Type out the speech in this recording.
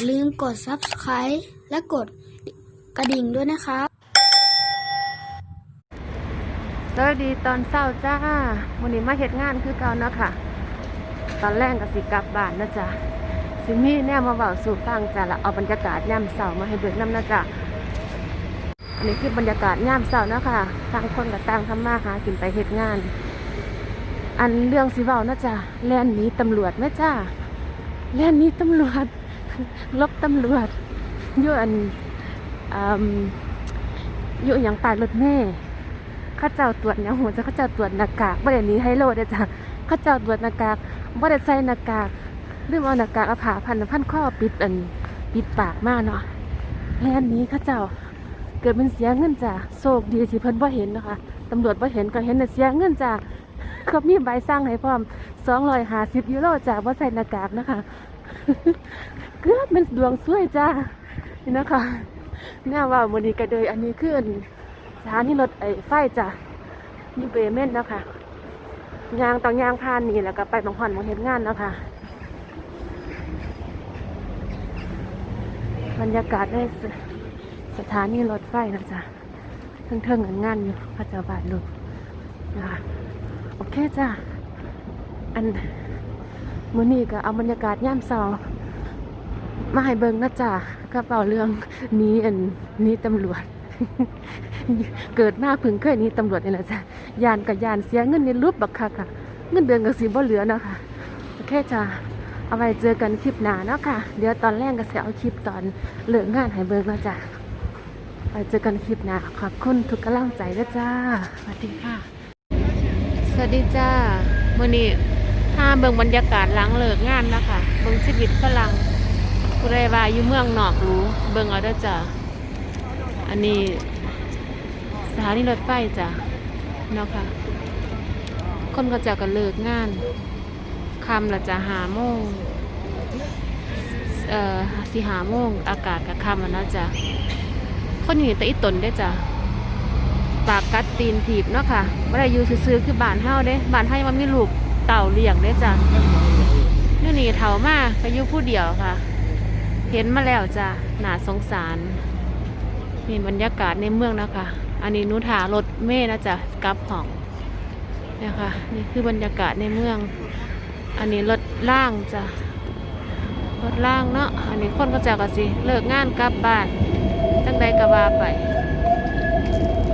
อย่าลืมกด subscribe และกดกระดิ่งด้วยนะครับ สวัสดีตอนเช้าจ้าวันนี้มาเฮ็ดงานคือเก่านะค่ะ ตอนแรกก็สิกลับบ้านนะจ๊ะสิมีแนวมาเบาสู่ฟังจ้ะละเอาบรรยากาศย่ำเสามาให้เบิกน้ำนะจ๊ะอันนี้คือบรรยากาศย่ำเสานะค่ะต่างคนกับต่างทำมาหากินไปเฮ็ดงาน อันเรื่องสิเว้านะจ๊ะแล่นนี้ตำรวจแม่จ้าแล่นนี้ตำรวจ ลบตำรวจยู่อันอืมอยู่อย่างปายรถเมล์เข้าเจ้าตรวจเนี่ยหัวจะข้าเจ้าตรวจหน้ากากบ่ได้หนี้ให้โลดเด้จ้ะข้าเจ้าตรวจหน้ากากบ่ได้ใส่หน้ากากลืมเอาหน้ากากเอาผ้าพันพันข้อปิดอันปิดปากมากเนาะแล่นหนี้ข้าเจ้าเกิดเป็นเสียเงินจ้ะโชคดีที่เพิ่นบ่เห็นนะคะตำรวจบ่เห็นก็เห็นแต่เสียเงินจ้ะก็มีใบสั่งให้พร้อม250ยูโรจ้ะบ่ใส่หน้ากากนะคะ เกือบเป็นดวงซวยจ้านี่นะคะแน่ว่ามื้อนี้ก็เลยอันนี้คืออันสถานีรถไอ้ไฟจ้ะนี่เบเมนนะคะยางต้องยางผ่านนี่แล้วก็ไปบางหอนบางเห็นงานแล้วค่ะบรรยากาศในสสถานีรถไฟนะจ๊ะเทิงเทิงๆงานอยู่พระเจ้าบาทลูกนะคะโอเคจ้ะอัน มื้อนี้ก็เอาบรรยากาศย่ามเช้ามาให้เบิ่งนะจ๊ะกระเป๋าเรื่องนี้อันนี้ตำรวจ เกิดมาพึ่งเคยนี้ตำรวจนี่แหละจ้ะยานกับยานเสียเงินในรูปบักคักค่ะ เงินเดือนกับสีบ่เหลือนะคะโอเคจ้ะเอาไว้เจอกันคลิปหน้าเนาะค่ะ เดี๋ยวตอนแรกก็จะเอาคลิปตอนเลิกงานให้เบิ่งนะจ้ะไปเจอกันคลิปหน้าขอบคุณทุกกำลังใจด้วยจ้าสวัสดีค่ะ สวัสดีจ้ามื่อนี้ ถ้าเบิ่งบรรยากาศหลังเลิกงานนะคะเบิ่งชีวิตฝรั่งผู้ใดว่าอยู่เมืองนอกรู้เบิ่งเอาเด้อจ้าอันนี้สถานีรถไฟจ้ะเนาะค่ะ คนก็จะกันเลิกงานคำละจะหาโมงเอ่อสิหาโมงอากาศกับคำอะนะจ๊ะคนอยู่แต่อีตนได้จ้ะปากกัดตีนถีบเนาะค่ะไม่ได้อยู่ซื้อคือบ้านเฮาเด้บ้านเฮายังมันมีลูก เต่าเลี้ยงได้จ้ะนี่นี่เฒ่ามากก็อยู่ผู้เดียวค่ะ เห็นมาแล้วจ้ะหนาสงสารนี่บรรยากาศในเมืองนะคะ อันนี้นุถารถเม่นะจ๊ะกลับห้องนี่ค่ะนี่คือบรรยากาศในเมือง อันนี้รถล่างจ้ะรถล่างเนาะอันนี้คนก็จะกะสิเลิกงานกลับบ้านจังใดก็ว่าไป